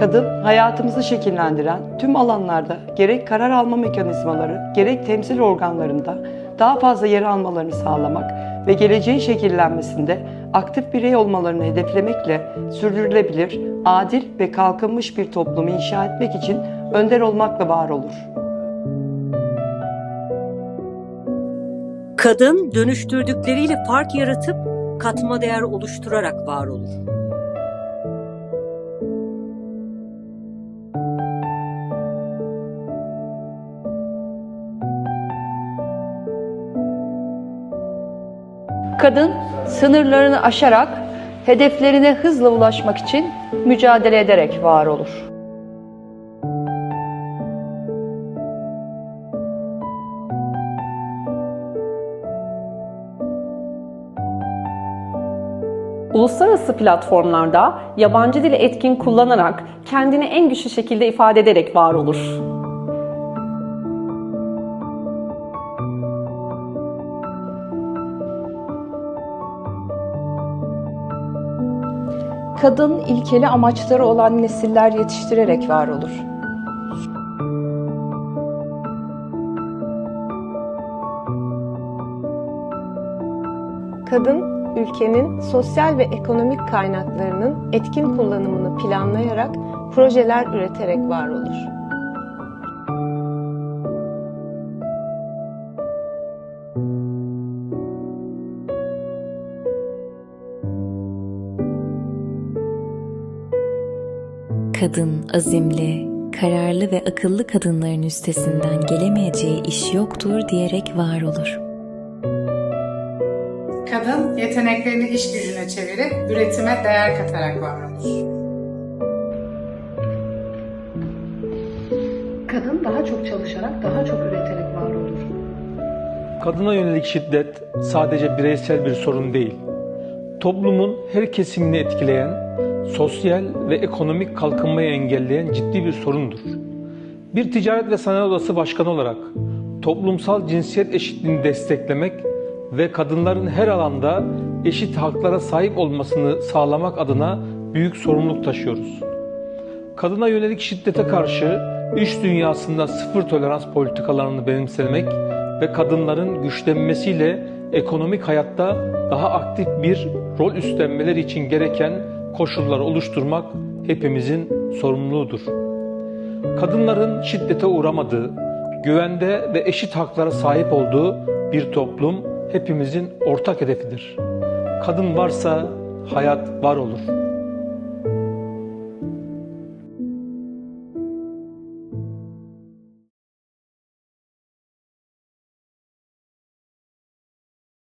Kadın, hayatımızı şekillendiren tüm alanlarda gerek karar alma mekanizmaları, gerek temsil organlarında daha fazla yer almalarını sağlamak ve geleceğin şekillenmesinde aktif birey olmalarını hedeflemekle sürdürülebilir, adil ve kalkınmış bir toplumu inşa etmek için önder olmakla var olur. Kadın dönüştürdükleriyle fark yaratıp katma değer oluşturarak var olur. Kadın sınırlarını aşarak hedeflerine hızla ulaşmak için mücadele ederek var olur. Uluslararası platformlarda yabancı dili etkin kullanarak kendini en güçlü şekilde ifade ederek var olur. Kadın ilkeli amaçları olan nesiller yetiştirerek var olur. Kadın, ülkenin sosyal ve ekonomik kaynaklarının etkin kullanımını planlayarak projeler üreterek var olur. Kadın azimli, kararlı ve akıllı kadınların üstesinden gelemeyeceği iş yoktur diyerek var olur. Kadın yeteneklerini iş gücüne çevirip üretime değer katarak var olur. Kadın daha çok çalışarak, daha çok üreterek var olur. Kadına yönelik şiddet sadece bireysel bir sorun değil. Toplumun her kesimini etkileyen, sosyal ve ekonomik kalkınmayı engelleyen ciddi bir sorundur. Bir ticaret ve sanayi odası başkanı olarak toplumsal cinsiyet eşitliğini desteklemek ve kadınların her alanda eşit haklara sahip olmasını sağlamak adına büyük sorumluluk taşıyoruz. Kadına yönelik şiddete karşı iş dünyasında sıfır tolerans politikalarını benimsemek ve kadınların güçlenmesiyle ekonomik hayatta daha aktif bir rol üstlenmeleri için gereken koşulları oluşturmak hepimizin sorumluluğudur. Kadınların şiddete uğramadığı, güvende ve eşit haklara sahip olduğu bir toplum hepimizin ortak hedefidir. Kadın varsa hayat var olur.